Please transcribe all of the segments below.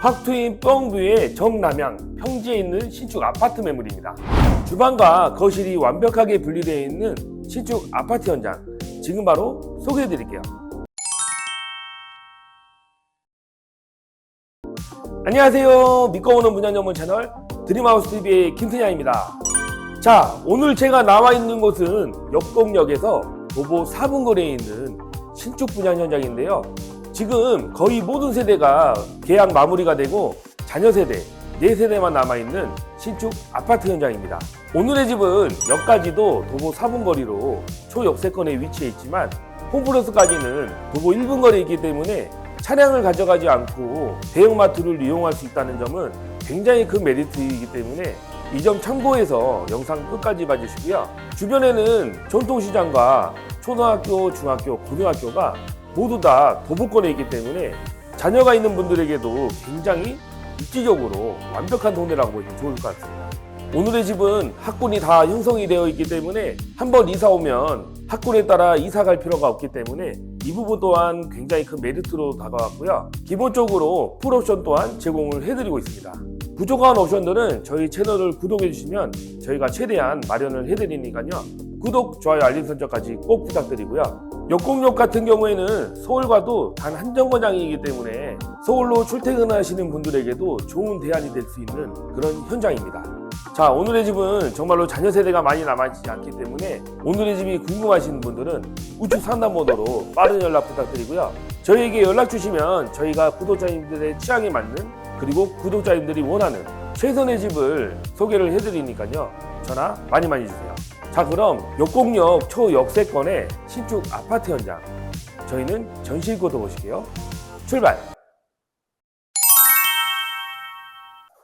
확트인 뻥뷰의 정남향 평지에 있는 신축 아파트 매물입니다. 주방과 거실이 완벽하게 분리되어 있는 신축 아파트 현장 지금 바로 소개해 드릴게요. 안녕하세요. 믿고 오는 문양 전문 채널 드림하우스 TV의 김순양입니다. 자, 오늘 제가 나와 있는 곳은 역동역에서 도보 4분 거리에 있는 신축 분양 현장인데요. 지금 거의 모든 세대가 계약 마무리가 되고 자녀 세대, 4세대만 남아있는 신축 아파트 현장입니다. 오늘의 집은 역까지도 도보 4분 거리로 초역세권에 위치해 있지만 홈플러스까지는 도보 1분 거리이기 때문에 차량을 가져가지 않고 대형마트를 이용할 수 있다는 점은 굉장히 큰 메리트이기 때문에 이 점 참고해서 영상 끝까지 봐주시고요. 주변에는 전통시장과 초등학교, 중학교, 고등학교가 모두 다 도보권에 있기 때문에 자녀가 있는 분들에게도 굉장히 입지적으로 완벽한 동네라고 보시면 좋을 것 같습니다. 오늘의 집은 학군이 다 형성이 되어 있기 때문에 한 번 이사 오면 학군에 따라 이사 갈 필요가 없기 때문에 이 부분 또한 굉장히 큰 메리트로 다가왔고요. 기본적으로 풀옵션 또한 제공을 해드리고 있습니다. 부족한 옵션들은 저희 채널을 구독해 주시면 저희가 최대한 마련을 해드리니까요. 구독, 좋아요, 알림 설정까지 꼭 부탁드리고요. 역공역 같은 경우에는 서울과도 단 한 정거장이기 때문에 서울로 출퇴근하시는 분들에게도 좋은 대안이 될 수 있는 그런 현장입니다. 자, 오늘의 집은 정말로 자녀 세대가 많이 남아있지 않기 때문에 오늘의 집이 궁금하신 분들은 우측 상담번호로 빠른 연락 부탁드리고요. 저희에게 연락 주시면 저희가 구독자님들의 취향에 맞는 그리고 구독자님들이 원하는 최선의 집을 소개를 해드리니까요. 전화 많이 많이 주세요. 자, 그럼 역곡역 초역세권의 신축 아파트 현장. 저희는 전실고도 보실게요. 출발!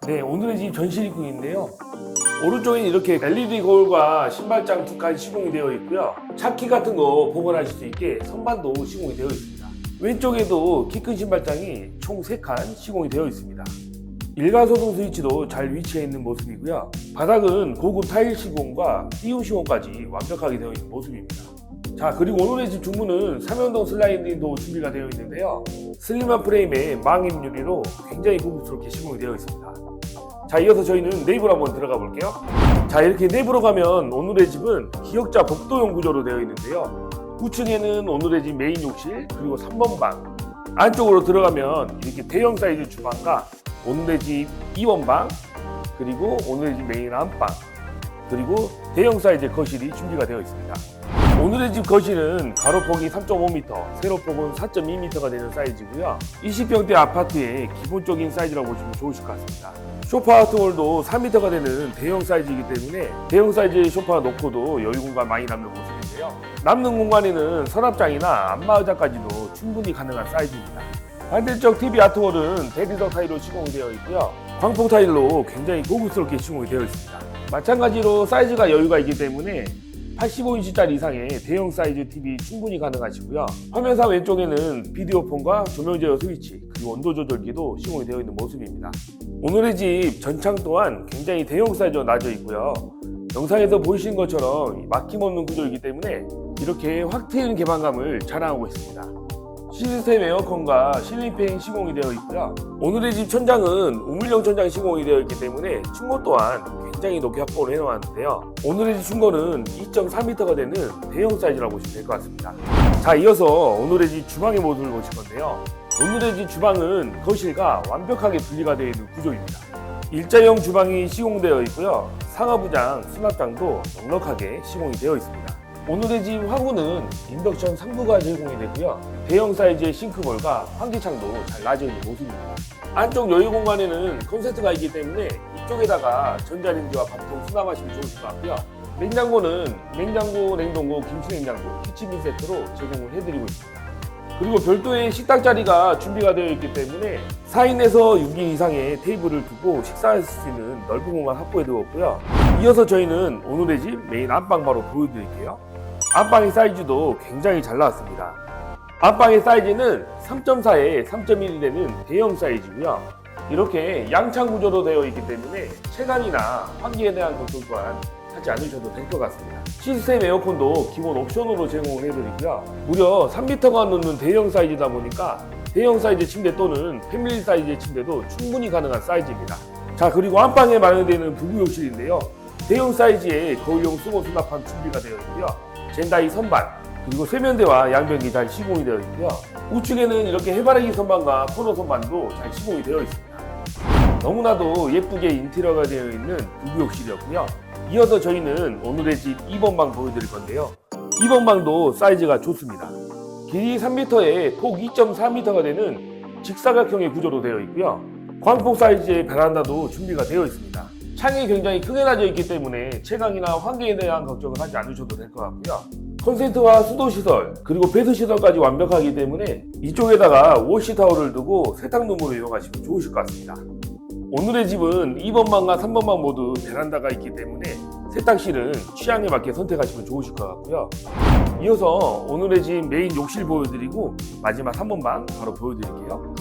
네, 오늘의 집 전실 입구인데요. 오른쪽에는 이렇게 LED 거울과 신발장 두 칸 시공이 되어 있고요. 차키 같은 거 보관하실 수 있게 선반도 시공이 되어 있습니다. 왼쪽에도 키 큰 신발장이 총 3칸 시공이 되어 있습니다. 일가소등 스위치도 잘 위치해 있는 모습이고요. 바닥은 고급 타일 시공과 띄움 시공까지 완벽하게 되어 있는 모습입니다. 자 그리고 오늘의 집 주문은 삼연동 슬라이딩도 준비가 되어 있는데요. 슬림한 프레임에 망임 유리로 굉장히 고급스럽게 시공이 되어 있습니다. 자 이어서 저희는 내부로 한번 들어가 볼게요. 자 이렇게 내부로 가면 오늘의 집은 기역자 복도형 구조로 되어 있는데요. 9층에는 오늘의 집 메인 욕실 그리고 3번 방 안쪽으로 들어가면 이렇게 대형 사이즈 주방과 오늘의 집 2번 방 그리고 오늘의 집 메인 안방 그리고 대형 사이즈 거실이 준비가 되어 있습니다. 오늘의 집 거실은 가로폭이 3.5m, 세로폭은 4.2m가 되는 사이즈고요. 20평대 아파트의 기본적인 사이즈라고 보시면 좋으실 것 같습니다. 소파 홀도 3m가 되는 대형 사이즈이기 때문에 대형 사이즈의 소파 놓고도 여유 공간 많이 남는 모습인데요. 남는 공간에는 서랍장이나 안마 의자까지도 충분히 가능한 사이즈입니다. 반대쪽 TV 아트홀은 대리석 타일로 시공이 되어 있고요. 광폭 타일로 굉장히 고급스럽게 시공이 되어 있습니다. 마찬가지로 사이즈가 여유가 있기 때문에 85인치짜리 이상의 대형 사이즈 TV 충분히 가능하시고요. 화면상 왼쪽에는 비디오폰과 조명 제어 스위치 그리고 온도 조절기도 시공이 되어 있는 모습입니다. 오늘의 집 전창 또한 굉장히 대형 사이즈로 나져 있고요. 영상에서 보이시는 것처럼 막힘없는 구조이기 때문에 이렇게 확 트이는 개방감을 자랑하고 있습니다. 시스템 에어컨과 실리팬 시공이 되어 있고요. 오늘의 집 천장은 우물형 천장 시공이 되어 있기 때문에 층고 또한 굉장히 높게 확보를 해놓았는데요. 오늘의 집 층고는 2.4m가 되는 대형 사이즈라고 보시면 될 것 같습니다. 자, 이어서 오늘의 집 주방의 모습을 보실 건데요. 오늘의 집 주방은 거실과 완벽하게 분리가 되어 있는 구조입니다. 일자형 주방이 시공되어 있고요. 상하부장, 수납장도 넉넉하게 시공이 되어 있습니다. 오늘의 집 화구는 인덕션 상부가 제공이 되고요. 대형 사이즈의 싱크볼과 환기창도 잘 나져 있는 모습입니다. 안쪽 여유 공간에는 콘센트가 있기 때문에 이쪽에다가 전자레인지와 밥통 수납하시면 좋을 것 같고요. 냉장고는 냉장고, 냉동고, 김치냉장고, 키친빈 세트로 제공을 해드리고 있습니다. 그리고 별도의 식탁 자리가 준비가 되어 있기 때문에 4인에서 6인 이상의 테이블을 두고 식사할 수 있는 넓은 공간 확보해 두었고요. 이어서 저희는 오늘의 집 메인 안방 바로 보여드릴게요. 안방의 사이즈도 굉장히 잘 나왔습니다. 안방의 사이즈는 3.4에 3.1이 되는 대형 사이즈고요. 이렇게 양창 구조로 되어 있기 때문에 체감이나 환기에 대한 걱정 또한 하지 않으셔도 될 것 같습니다. 시스템 에어컨도 기본 옵션으로 제공을 해드리고요. 무려 3m가 넘는 대형 사이즈다 보니까 대형 사이즈 침대 또는 패밀리 사이즈의 침대도 충분히 가능한 사이즈입니다. 자 그리고 안방에 마련되는 부부 욕실인데요. 대형 사이즈의 거울용 수거 수납함 준비가 되어 있고요. 젠다이 선반 그리고 세면대와 양변기 잘 시공이 되어 있고요. 우측에는 이렇게 해바라기 선반과 코너 선반도 잘 시공이 되어 있습니다. 너무나도 예쁘게 인테리어가 되어 있는 부부 욕실이었고요. 이어서 저희는 오늘의 집 2번 방 보여드릴 건데요. 2번 방도 사이즈가 좋습니다. 길이 3m에 폭 2.4m가 되는 직사각형의 구조로 되어 있고요. 광폭 사이즈의 베란다도 준비가 되어 있습니다. 창이 굉장히 크게 나져 있기 때문에 채광이나 환기에 대한 걱정을 하지 않으셔도 될 것 같고요. 콘센트와 수도 시설 그리고 배수 시설까지 완벽하기 때문에 이쪽에다가 워시 타월을 두고 세탁룸으로 이용하시면 좋으실 것 같습니다. 오늘의 집은 2번 방과 3번 방 모두 베란다가 있기 때문에 세탁실은 취향에 맞게 선택하시면 좋으실 것 같고요. 이어서 오늘의 집 메인 욕실 보여드리고 마지막 3번 방 바로 보여드릴게요.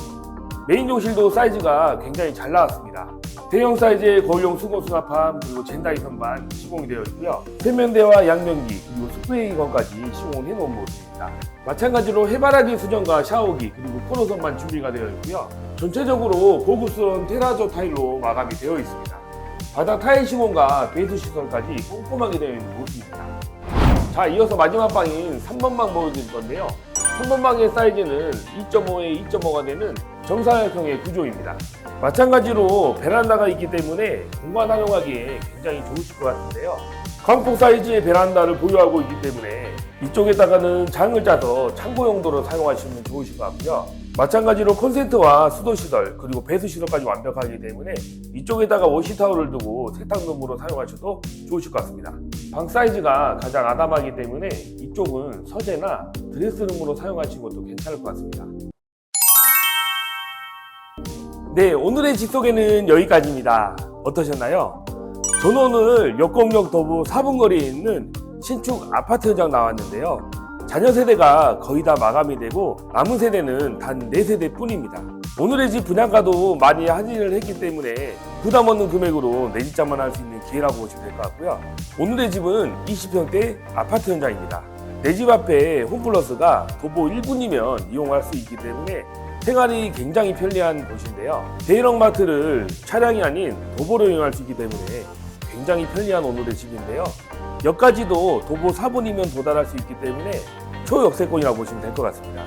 메인 욕실도 사이즈가 굉장히 잘 나왔습니다. 대형 사이즈의 거울용 수거 수납함 그리고 젠다이 선반 시공이 되어 있고요. 세면대와 양변기 그리고 스프레이건까지 시공을 해놓은 모습입니다. 마찬가지로 해바라기 수전과 샤워기 그리고 코너 선반 준비가 되어 있고요. 전체적으로 고급스러운 테라조 타일로 마감이 되어 있습니다. 바닥 타일 시공과 배수 시설까지 꼼꼼하게 되어 있는 모습입니다. 자, 이어서 마지막 방인 3번 방 보여드릴 건데요. 3번 방의 사이즈는 2.5에 2.5가 되는 정사각형의 구조입니다. 마찬가지로 베란다가 있기 때문에 공간 활용하기에 굉장히 좋으실 것 같은데요. 광폭 사이즈의 베란다를 보유하고 있기 때문에 이쪽에다가는 장을 짜서 창고 용도로 사용하시면 좋으실 것 같고요. 마찬가지로 콘센트와 수도 시설 그리고 배수 시설까지 완벽하기 때문에 이쪽에다가 워시타올을 두고 세탁룸으로 사용하셔도 좋으실 것 같습니다. 방 사이즈가 가장 아담하기 때문에 이쪽은 서재나 드레스룸으로 사용하시는 것도 괜찮을 것 같습니다. 네, 오늘의 집 소개는 여기까지입니다. 어떠셨나요? 저는 오늘 역곡역 도보 4분 거리에 있는 신축 아파트 현장 나왔는데요. 자녀 세대가 거의 다 마감이 되고 남은 세대는 단 4세대 뿐입니다. 오늘의 집 분양가도 많이 할인을 했기 때문에 부담 없는 금액으로 내 집장만 할 수 있는 기회라고 보시면 될 것 같고요. 오늘의 집은 20평대 아파트 현장입니다. 내 집 앞에 홈플러스가 도보 1분이면 이용할 수 있기 때문에 생활이 굉장히 편리한 곳인데요. 대형마트를 차량이 아닌 도보로 이용할 수 있기 때문에 굉장히 편리한 오늘의 집인데요. 역까지도 도보 4분이면 도달할 수 있기 때문에 초역세권이라고 보시면 될 것 같습니다.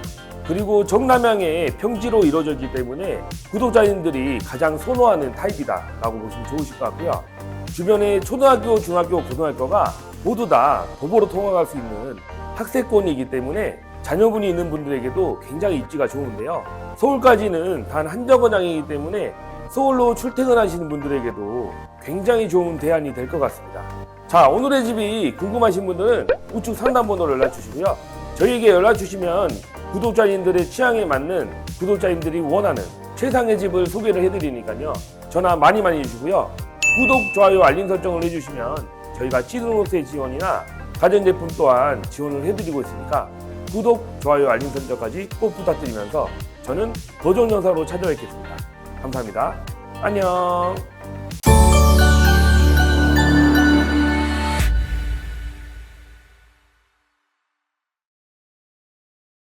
그리고 정남향의 평지로 이루어져 있기 때문에 구독자님들이 가장 선호하는 타입이다라고 보시면 좋으실 것 같고요. 주변에 초등학교, 중학교, 고등학교가 모두 다 도보로 통학할 수 있는 학세권이기 때문에 자녀분이 있는 분들에게도 굉장히 입지가 좋은데요. 서울까지는 단 한 정거장이기 때문에 서울로 출퇴근하시는 분들에게도 굉장히 좋은 대안이 될 것 같습니다. 자, 오늘의 집이 궁금하신 분들은 우측 상담 번호로 연락 주시고요. 저희에게 연락 주시면 구독자님들의 취향에 맞는 구독자님들이 원하는 최상의 집을 소개를 해드리니까요. 전화 많이 많이 주시고요. 구독, 좋아요, 알림 설정을 해주시면 저희가 치즈노트의 지원이나 가전제품 또한 지원을 해드리고 있으니까 구독, 좋아요, 알림 설정까지 꼭 부탁드리면서 저는 도전 영상으로 찾아뵙겠습니다. 감사합니다. 안녕.